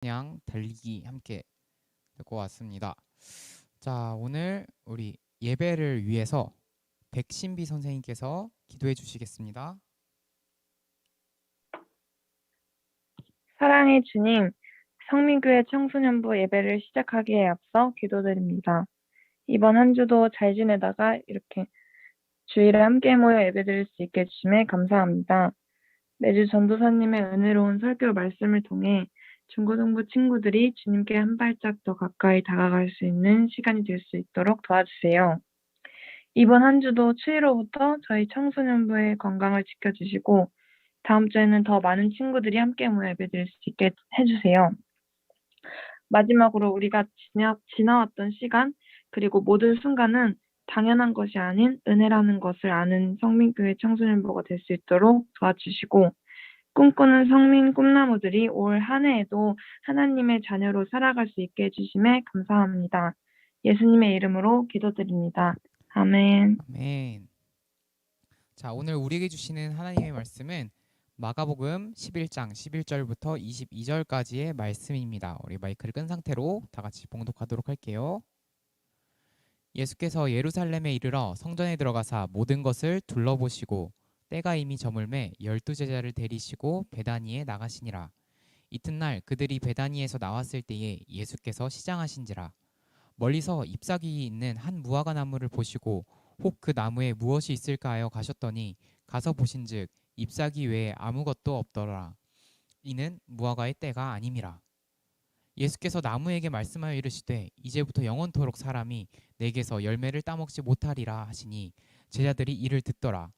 그냥 달리기 함께 듣고 왔습니다. 자, 오늘 우리 예배를 위해서 백신비 선생님께서 기도해 주시겠습니다. 사랑의 주님, 성민교회 청소년부 예배를 시작하기에 앞서 기도드립니다. 이번 한 주도 잘 지내다가 이렇게 주일에 함께 모여 예배드릴 수 있게 해주심에 감사합니다. 매주 전도사님의 은혜로운 설교 말씀을 통해 중고등부 친구들이 주님께 한 발짝 더 가까이 다가갈 수 있는 시간이 될 수 있도록 도와주세요. 이번 한 주도 추위로부터 저희 청소년부의 건강을 지켜주시고 다음 주에는 더 많은 친구들이 함께 모여 예배드릴 수 있게 해주세요. 마지막으로 우리가 지나, 지나왔던 시간 그리고 모든 순간은 당연한 것이 아닌 은혜라는 것을 아는 성민교회 청소년부가 될 수 있도록 도와주시고 꿈꾸는 성민 꿈나무들이 올 한 해에도 하나님의 자녀로 살아갈 수 있게 해주심에 감사합니다. 예수님의 이름으로 기도드립니다. 아멘. 아멘. 자, 오늘 우리에게 주시는 하나님의 말씀은 마가복음 11장 11절부터 22절까지의 말씀입니다. 우리 마이크를 끈 상태로 다 같이 봉독하도록 할게요. 예수께서 예루살렘에 이르러 성전에 들어가사 모든 것을 둘러보시고 때가 이미 저물매 열두 제자를 데리시고 베다니에 나가시니라. 이튿날 그들이 베다니에서 나왔을 때에 예수께서 시장하신지라 멀리서 잎사귀 있는 한 무화과 나무를 보시고 혹 그 나무에 무엇이 있을까 하여 가셨더니 가서 보신즉 잎사귀 외에 아무것도 없더라. 이는 무화과의 때가 아님이라. 예수께서 나무에게 말씀하여 이르시되 이제부터 영원토록 사람이 내게서 열매를 따먹지 못하리라 하시니 제자들이 이를 듣더라.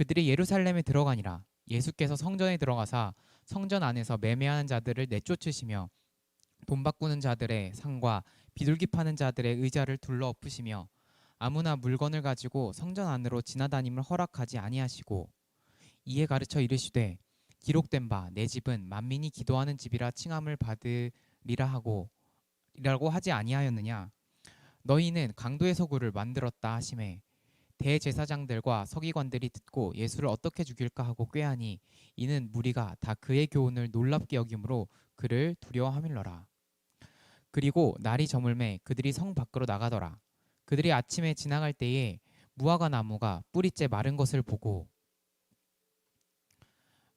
그들이 예루살렘에 들어가니라. 예수께서 성전에 들어가사 성전 안에서 매매하는 자들을 내쫓으시며 돈 바꾸는 자들의 상과 비둘기 파는 자들의 의자를 둘러 엎으시며 아무나 물건을 가지고 성전 안으로 지나다님을 허락하지 아니하시고 이에 가르쳐 이르시되 기록된 바 내 집은 만민이 기도하는 집이라 칭함을 받으리라 하고 이라고 하지 아니하였느냐 너희는 강도의 서구를 만들었다 하심에 대제사장들과 서기관들이 듣고 예수를 어떻게 죽일까 하고 꾀하니 이는 무리가 다 그의 교훈을 놀랍게 여김으로 그를 두려워함일러라 그리고 날이 저물매 그들이 성 밖으로 나가더라 그들이 아침에 지나갈 때에 무화과 나무가 뿌리째 마른 것을 보고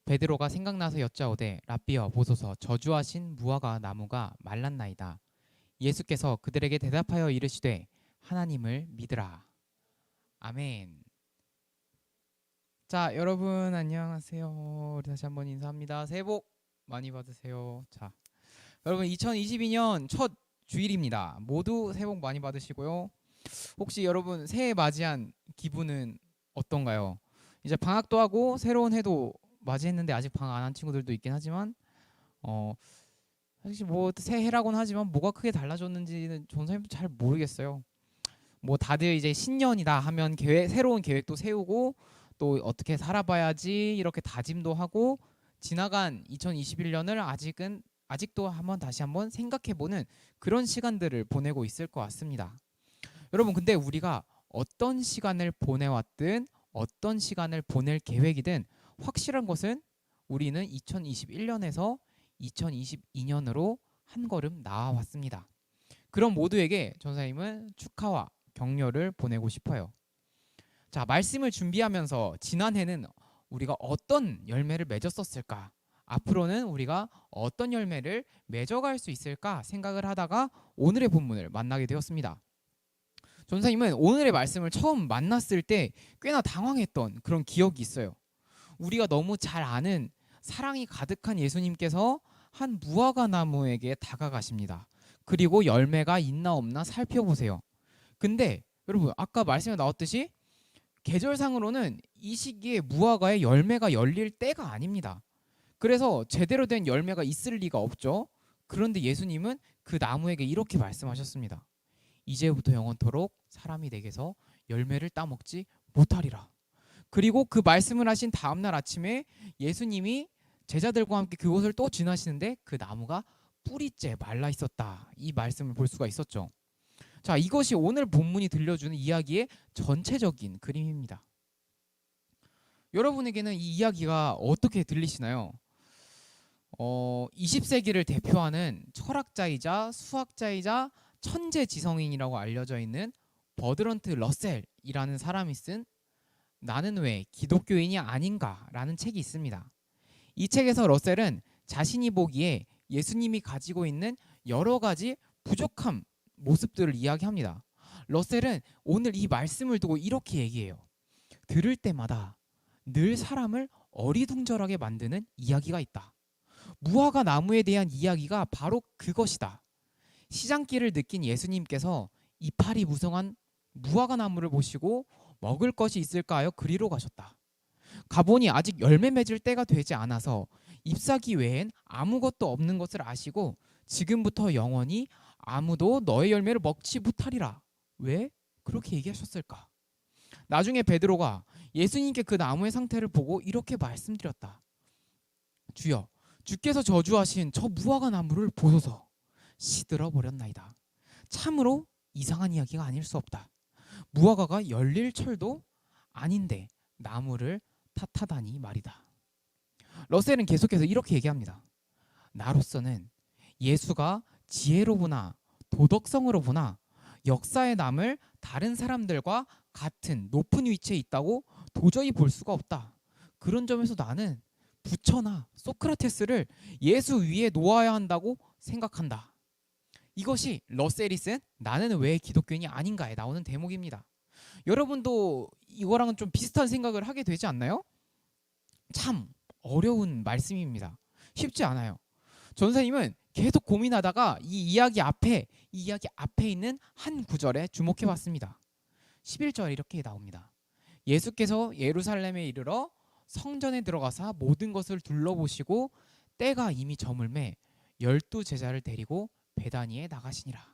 베드로가 생각나서 여짜오되 라비어 보소서 저주하신 무화과 나무가 말랐나이다. 예수께서 그들에게 대답하여 이르시되 하나님을 믿으라. 아멘. 자, 여러분 안녕하세요. 우리 다시 한번 인사합니다. 새해 복 많이 받으세요. 자, 여러분 2022년 첫 주일입니다. 모두 새해 복 많이 받으시고요. 혹시 여러분 새해 맞이한 기분은 어떤가요? 이제 방학도 하고 새로운 해도 맞이했는데 아직 방학 안 한 친구들도 있긴 하지만 어 사실 뭐 새해라고는 하지만 뭐가 크게 달라졌는지는 전선생님도 잘 모르겠어요. 뭐 다들 이제 신년이다 하면 계획 새로운 계획도 세우고 또 어떻게 살아봐야지 이렇게 다짐도 하고 지나간 2021년을 아직은 아직도 한번 다시 한번 생각해보는 그런 시간들을 보내고 있을 것 같습니다. 여러분 근데 우리가 어떤 시간을 보내왔든 어떤 시간을 보낼 계획이든 확실한 것은 우리는 2021년에서 2022년으로 한 걸음 나아왔습니다. 그런 모두에게 전사님은 축하와 격려를 보내고 싶어요. 자, 말씀을 준비하면서 지난해는 우리가 어떤 열매를 맺었었을까? 앞으로는 우리가 어떤 열매를 맺어갈 수 있을까 생각을 하다가 오늘의 본문을 만나게 되었습니다. 전사님은 오늘의 말씀을 처음 만났을 때 꽤나 당황했던 그런 기억이 있어요. 우리가 너무 잘 아는 사랑이 가득한 예수님께서 한 무화과 나무에게 다가가십니다. 그리고 열매가 있나 없나 살펴보세요. 근데 여러분 아까 말씀에 나왔듯이 계절상으로는 이 시기에 무화과에 열매가 열릴 때가 아닙니다. 그래서 제대로 된 열매가 있을 리가 없죠. 그런데 예수님은 그 나무에게 이렇게 말씀하셨습니다. 이제부터 영원토록 사람이 내게서 열매를 따먹지 못하리라. 그리고 그 말씀을 하신 다음 날 아침에 예수님이 제자들과 함께 그곳을 또 지나시는데 그 나무가 뿌리째 말라 있었다. 이 말씀을 볼 수가 있었죠. 자, 이것이 오늘 본문이 들려주는 이야기의 전체적인 그림입니다. 여러분에게는 이 이야기가 어떻게 들리시나요? 어, 20세기를 대표하는 철학자이자 수학자이자 천재 지성인이라고 알려져 있는 버드런트 러셀이라는 사람이 쓴 나는 왜 기독교인이 아닌가라는 책이 있습니다. 이 책에서 러셀은 자신이 보기에 예수님이 가지고 있는 여러 가지 부족한 모습들을 이야기합니다. 러셀은 오늘 이 말씀을 두고 이렇게 얘기해요. 들을 때마다 늘 사람을 어리둥절하게 만드는 이야기가 있다. 무화과 나무에 대한 이야기가 바로 그것이다. 시장길을 느낀 예수님께서 이파리 무성한 무화과 나무를 보시고 먹을 것이 있을까요? 그리로 가셨다. 가보니 아직 열매 맺을 때가 되지 않아서 잎사귀 외엔 아무것도 없는 것을 아시고 지금부터 영원히 아무도 너의 열매를 먹지 못하리라. 왜 그렇게 얘기하셨을까? 나중에 베드로가 예수님께 그 나무의 상태를 보고 이렇게 말씀드렸다. 주여, 주께서 저주하신 저 무화과 나무를 보소서. 시들어 버렸나이다. 참으로 이상한 이야기가 아닐 수 없다. 무화과가 열릴 철도 아닌데 나무를 탓하다니 말이다. 러셀은 계속해서 이렇게 얘기합니다. 나로서는 예수가 지혜로 보나 도덕성으로 보나 역사에 남을 다른 사람들과 같은 높은 위치에 있다고 도저히 볼 수가 없다. 그런 점에서 나는 부처나 소크라테스를 예수 위에 놓아야 한다고 생각한다. 이것이 러셀이 쓴 나는 왜 기독교인이 아닌가에 나오는 대목입니다. 여러분도 이거랑은 좀 비슷한 생각을 하게 되지 않나요? 참 어려운 말씀입니다. 쉽지 않아요. 전사님은 계속 고민하다가 이 이야기 앞에 이 이야기 앞에 있는 한 구절에 주목해 봤습니다. 11절 이렇게 나옵니다. 예수께서 예루살렘에 이르러 성전에 들어가사 모든 것을 둘러보시고 때가 이미 저물매 열두 제자를 데리고 베다니에 나가시니라.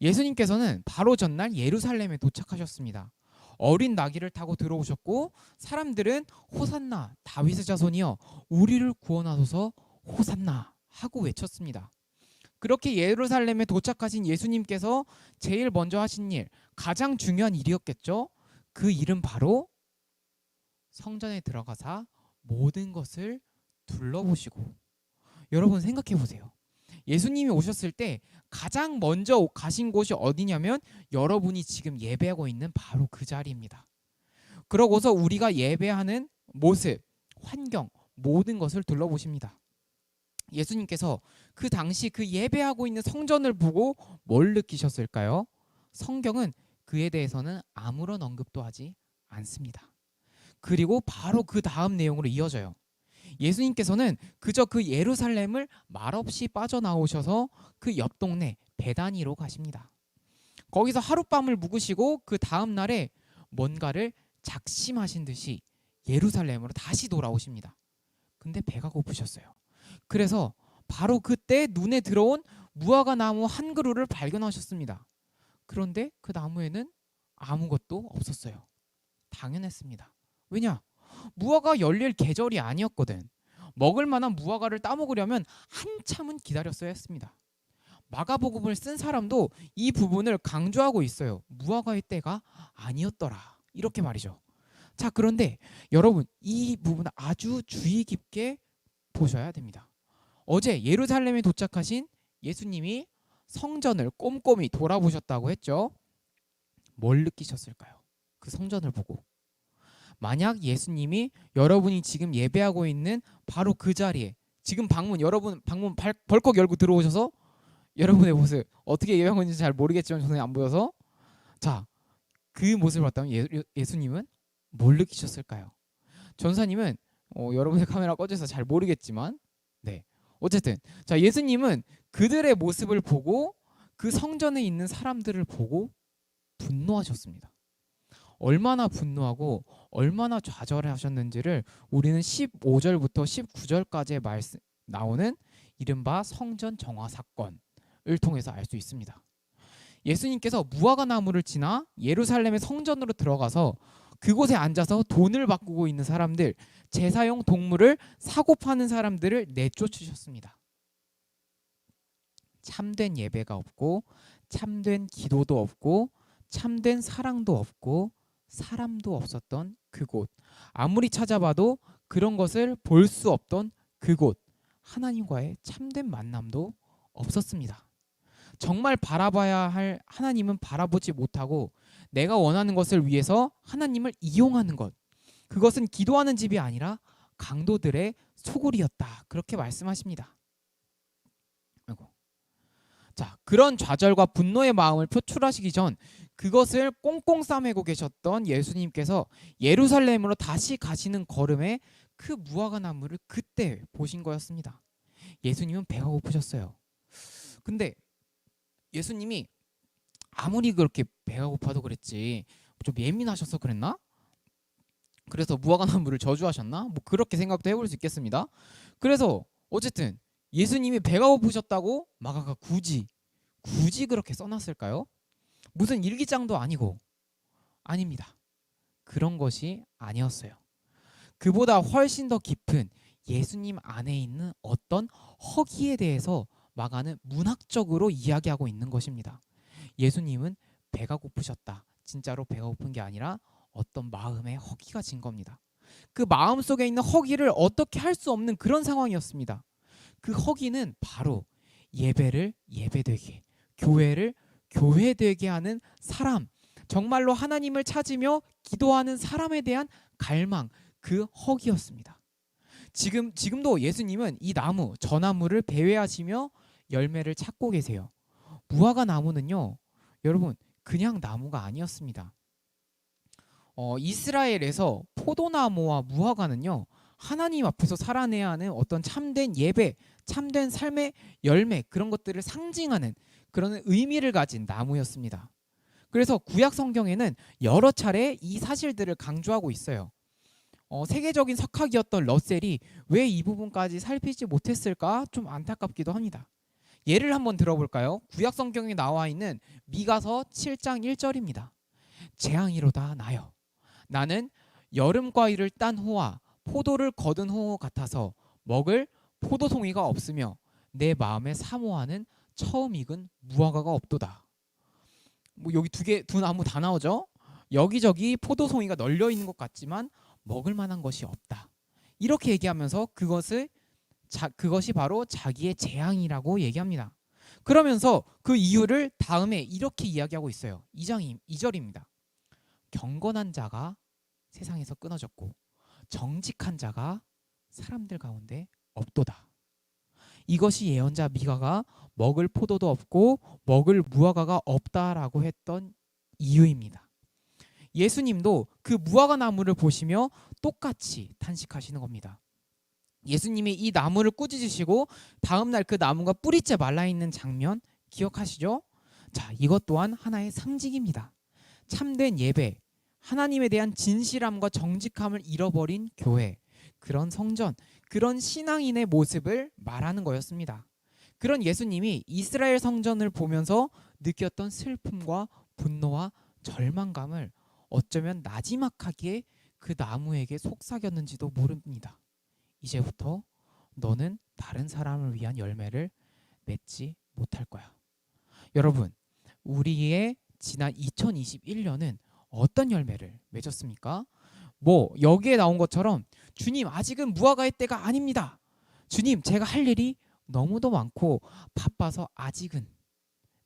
예수님께서는 바로 전날 예루살렘에 도착하셨습니다. 어린 나귀를 타고 들어오셨고 사람들은 호산나 다윗의 자손이여 우리를 구원하소서 호산나 하고 외쳤습니다. 그렇게 예루살렘에 도착하신 예수님께서 제일 먼저 하신 일 가장 중요한 일이었겠죠. 그 일은 바로 성전에 들어가사 모든 것을 둘러보시고 여러분 생각해 보세요. 예수님이 오셨을 때 가장 먼저 가신 곳이 어디냐면 여러분이 지금 예배하고 있는 바로 그 자리입니다. 그러고서 우리가 예배하는 모습, 환경, 모든 것을 둘러보십니다. 예수님께서 그 당시 그 예배하고 있는 성전을 보고 뭘 느끼셨을까요? 성경은 그에 대해서는 아무런 언급도 하지 않습니다. 그리고 바로 그 다음 내용으로 이어져요. 예수님께서는 그저 그 예루살렘을 말없이 빠져나오셔서 그 옆 동네 베다니로 가십니다. 거기서 하룻밤을 묵으시고 그 다음 날에 뭔가를 작심하신 듯이 예루살렘으로 다시 돌아오십니다. 근데 배가 고프셨어요. 그래서 바로 그때 눈에 들어온 무화과 나무 한 그루를 발견하셨습니다. 그런데 그 나무에는 아무것도 없었어요. 당연했습니다. 왜냐? 무화과 열릴 계절이 아니었거든. 먹을 만한 무화과를 따먹으려면 한참은 기다렸어야 했습니다. 마가복음을 쓴 사람도 이 부분을 강조하고 있어요. 무화과의 때가 아니었더라. 이렇게 말이죠. 자, 그런데 여러분 이 부분 아주 주의 깊게 보셔야 됩니다. 어제 예루살렘에 도착하신 예수님이 성전을 꼼꼼히 돌아보셨다고 했죠. 뭘 느끼셨을까요? 그 성전을 보고 만약 예수님이 여러분이 지금 예배하고 있는 바로 그 자리에 지금 방문 여러분 방문 발, 벌컥 열고 들어오셔서 여러분의 모습 어떻게 예배하고 있는지 잘 모르겠지만 저는 안 보여서 자 그 모습을 봤다면 예, 예수님은 뭘 느끼셨을까요? 전사님은 어, 여러분의 카메라 꺼져 있어서 잘 모르겠지만 네 어쨌든 자 예수님은 그들의 모습을 보고 그 성전에 있는 사람들을 보고 분노하셨습니다. 얼마나 분노하고 얼마나 좌절하셨는지를 우리는 15절부터 19절까지의 말씀 나오는 이른바 성전 정화 사건을 통해서 알 수 있습니다. 예수님께서 무화과 나무를 지나 예루살렘의 성전으로 들어가서 그곳에 앉아서 돈을 바꾸고 있는 사람들, 제사용 동물을 사고 파는 사람들을 내쫓으셨습니다. 참된 예배가 없고 참된 기도도 없고 참된 사랑도 없고 사람도 없었던 그곳. 아무리 찾아봐도 그런 것을 볼 수 없던 그곳. 하나님과의 참된 만남도 없었습니다. 정말 바라봐야 할 하나님은 바라보지 못하고 내가 원하는 것을 위해서 하나님을 이용하는 것. 그것은 기도하는 집이 아니라 강도들의 소굴이었다. 그렇게 말씀하십니다. 자, 그런 좌절과 분노의 마음을 표출하시기 전 그것을 꽁꽁 싸매고 계셨던 예수님께서 예루살렘으로 다시 가시는 걸음에 그 무화과 나무를 그때 보신 거였습니다. 예수님은 배가 고프셨어요. 근데 예수님이 아무리 그렇게 배가 고파도 그랬지 좀 예민하셔서 그랬나? 그래서 무화과 나무를 저주하셨나? 뭐 그렇게 생각도 해볼 수 있겠습니다. 그래서 어쨌든 예수님이 배가 고프셨다고 마가가 굳이 굳이 그렇게 써놨을까요? 무슨 일기장도 아니고 아닙니다. 그런 것이 아니었어요. 그보다 훨씬 더 깊은 예수님 안에 있는 어떤 허기에 대해서 마가는 문학적으로 이야기하고 있는 것입니다. 예수님은 배가 고프셨다. 진짜로 배가 고픈 게 아니라 어떤 마음의 허기가 진 겁니다. 그 마음 속에 있는 허기를 어떻게 할 수 없는 그런 상황이었습니다. 그 허기는 바로 예배를 예배되게, 교회를 교회되게 하는 사람, 정말로 하나님을 찾으며 기도하는 사람에 대한 갈망, 그 허기였습니다. 지금 지금도 예수님은 이 나무, 저 나무를 배회하시며 열매를 찾고 계세요. 무화과 나무는요, 여러분 그냥 나무가 아니었습니다. 어, 이스라엘에서 포도나무와 무화과는요 하나님 앞에서 살아내야 하는 어떤 참된 예배, 참된 삶의 열매 그런 것들을 상징하는 그런 의미를 가진 나무였습니다. 그래서 구약 성경에는 여러 차례 이 사실들을 강조하고 있어요. 어, 세계적인 석학이었던 러셀이 왜 이 부분까지 살피지 못했을까 좀 안타깝기도 합니다. 예를 한번 들어볼까요? 구약 성경에 나와 있는 미가서 7장 1절입니다. 재앙이로다 나여 나는 여름 과일을 딴 호와 포도를 거둔 호 같아서 먹을 포도송이가 없으며 내 마음에 사모하는 처음 익은 무화과가 없도다. 뭐 여기 두 개 두 나무 다 나오죠? 여기저기 포도송이가 널려 있는 것 같지만 먹을 만한 것이 없다. 이렇게 얘기하면서 그것을 자, 그것이 바로 자기의 재앙이라고 얘기합니다. 그러면서 그 이유를 다음에 이렇게 이야기하고 있어요. 2장 2절입니다. 경건한 자가 세상에서 끊어졌고 정직한 자가 사람들 가운데 없도다. 이것이 예언자 미가가 먹을 포도도 없고 먹을 무화과가 없다라고 했던 이유입니다. 예수님도 그 무화과 나무를 보시며 똑같이 탄식하시는 겁니다. 예수님이 이 나무를 꾸짖으시고 다음 날 그 나무가 뿌리째 말라 있는 장면 기억하시죠? 자, 이것 또한 하나의 상징입니다. 참된 예배, 하나님에 대한 진실함과 정직함을 잃어버린 교회, 그런 성전, 그런 신앙인의 모습을 말하는 거였습니다. 그런 예수님이 이스라엘 성전을 보면서 느꼈던 슬픔과 분노와 절망감을 어쩌면 나지막하게 그 나무에게 속삭였는지도 모릅니다. 이제부터 너는 다른 사람을 위한 열매를 맺지 못할 거야. 여러분, 우리의 지난 2021년은 어떤 열매를 맺었습니까? 뭐 여기에 나온 것처럼 주님 아직은 무화과의 때가 아닙니다. 주님 제가 할 일이 너무도 많고 바빠서 아직은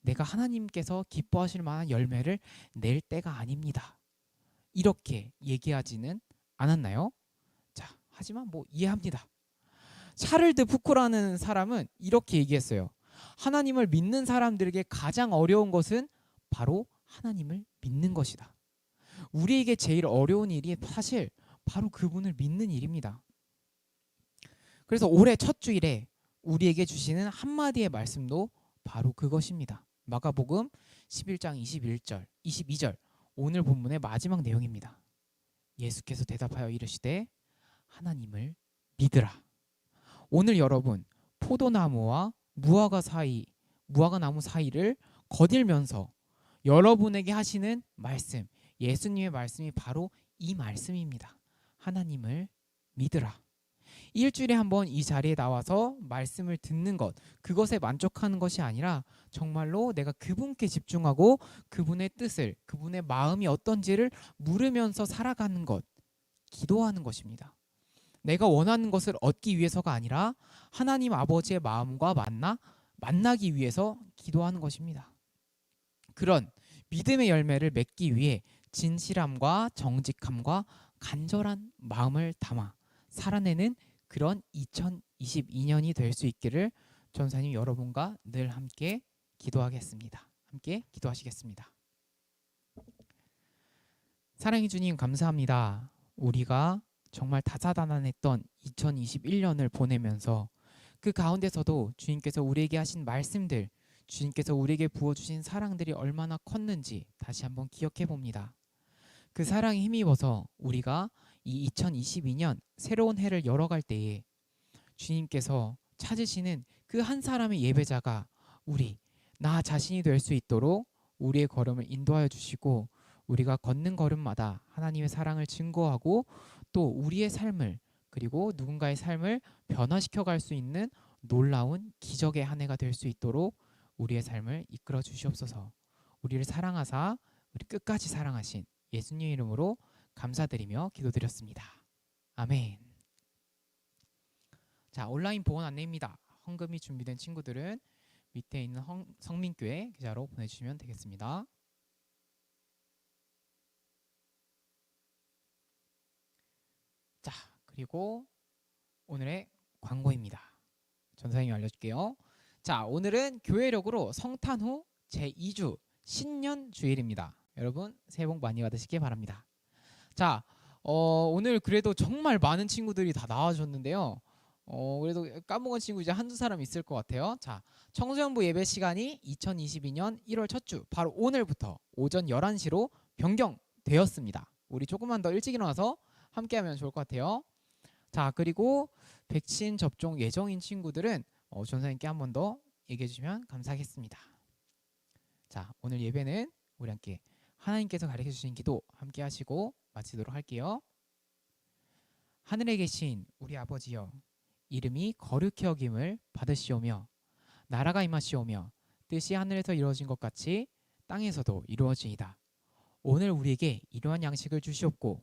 내가 하나님께서 기뻐하실 만한 열매를 낼 때가 아닙니다. 이렇게 얘기하지는 않았나요? 자, 하지만 뭐 이해합니다. 샤를드 푸코라는 사람은 이렇게 얘기했어요. 하나님을 믿는 사람들에게 가장 어려운 것은 바로 하나님을 믿는 것이다. 우리에게 제일 어려운 일이 사실 바로 그분을 믿는 일입니다. 그래서 올해 첫 주일에 우리에게 주시는 한마디의 말씀도 바로 그것입니다. 마가복음 11장 21절, 22절 오늘 본문의 마지막 내용입니다. 예수께서 대답하여 이르시되 하나님을 믿으라. 오늘 여러분 포도나무와 무화과 사이, 무화과 나무 사이를 거닐면서 여러분에게 하시는 말씀, 예수님의 말씀이 바로 이 말씀입니다. 하나님을 믿으라. 일주일에 한 번 이 자리에 나와서 말씀을 듣는 것, 그것에 만족하는 것이 아니라 정말로 내가 그분께 집중하고 그분의 뜻을, 그분의 마음이 어떤지를 물으면서 살아가는 것, 기도하는 것입니다. 내가 원하는 것을 얻기 위해서가 아니라 하나님 아버지의 마음과 만나 만나기 위해서 기도하는 것입니다. 그런 믿음의 열매를 맺기 위해 진실함과 정직함과 간절한 마음을 담아 살아내는 그런 2022년이 될 수 있기를 전사님 여러분과 늘 함께 기도하겠습니다. 함께 기도하시겠습니다. 사랑해 주님 감사합니다. 우리가 정말 다사다난했던 2021년을 보내면서 그 가운데서도 주님께서 우리에게 하신 말씀들, 주님께서 우리에게 부어주신 사랑들이 얼마나 컸는지 다시 한번 기억해 봅니다. 그 사랑에 힘입어서 우리가 이 2022년 새로운 해를 열어갈 때에 주님께서 찾으시는 그 한 사람의 예배자가 우리 나 자신이 될 수 있도록 우리의 걸음을 인도하여 주시고 우리가 걷는 걸음마다 하나님의 사랑을 증거하고 또 우리의 삶을 그리고 누군가의 삶을 변화시켜 갈 수 있는 놀라운 기적의 한 해가 될 수 있도록 우리의 삶을 이끌어 주시옵소서. 우리를 사랑하사 우리 끝까지 사랑하신 예수님 이름으로 감사드리며 기도드렸습니다. 아멘. 자 온라인 보건 안내입니다. 헌금이 준비된 친구들은 밑에 있는 헌, 성민교회 계좌로 보내주시면 되겠습니다. 자 그리고 오늘의 광고입니다. 전사님이 알려줄게요. 자 오늘은 교회력으로 성탄 후 제2주 신년 주일입니다. 여러분 새해 복 많이 받으시기 바랍니다. 자 어, 오늘 그래도 정말 많은 친구들이 다 나와주셨는데요. 어, 그래도 까먹은 친구 이제 한두 사람 있을 것 같아요. 자, 청소년부 예배 시간이 2022년 1월 첫 주 바로 오늘부터 오전 11시로 변경되었습니다. 우리 조금만 더 일찍 일어나서 함께 하면 좋을 것 같아요. 자, 그리고 백신 접종 예정인 친구들은 어, 전사님께 한 번 더 얘기해 주시면 감사하겠습니다. 자, 오늘 예배는 우리 함께 하나님께서 가르쳐 주신 기도 함께 하시고 마치도록 할게요. 하늘에 계신 우리 아버지여 이름이 거룩히 여김을 받으시오며 나라가 임하시오며 뜻이 하늘에서 이루어진 것 같이 땅에서도 이루어지이다. 오늘 우리에게 이러한 양식을 주시옵고